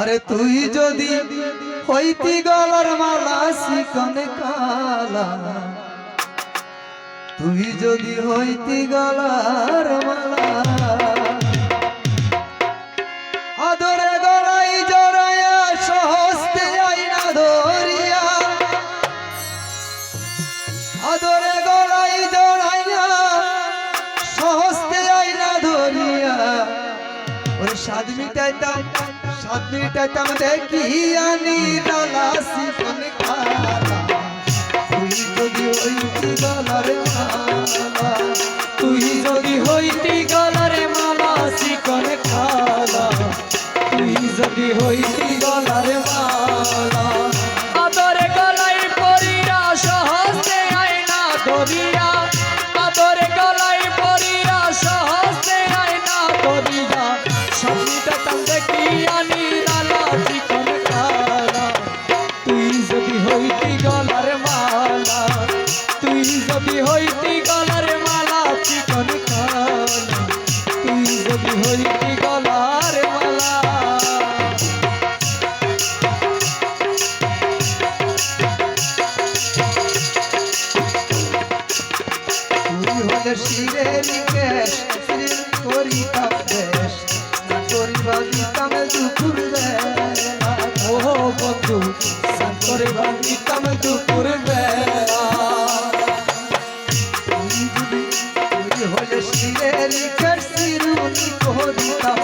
আরে তুই যদি হইতি গলার মালা শিকনে কালা, তুই যদি হইতি গলার মালা, আদরে গলাই জড়াইয়া সহস্তে ধরিয়া জড়াইয়া সহস্তে ধরিয়া সব মিটাইতাম দেখিয়া নিরালা সিজন কালা তুই যদি হইতি গলার মালা, তুই যদি হইতি গলার মালা সিকন খালা। তুই যদি হইতি গলার মালা যদি হইতি গলার মালা, তুই যদি হইতি গলার মালা, চিকন তুই যদি হইতি গলার মালা। তুই হলে শিরে নিকেশ, শ্রী করিবা দুপুর বেলা। ও বন্ধু করে ভাঙিতাম দুপুরে বেলা। হলে শিলের কাশিরুনি করিতাম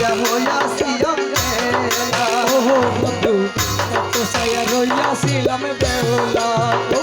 সায়া রইয়াছিলাম বেলা। ও বন্ধু এত সায়া রইয়াছিলাম বেলা।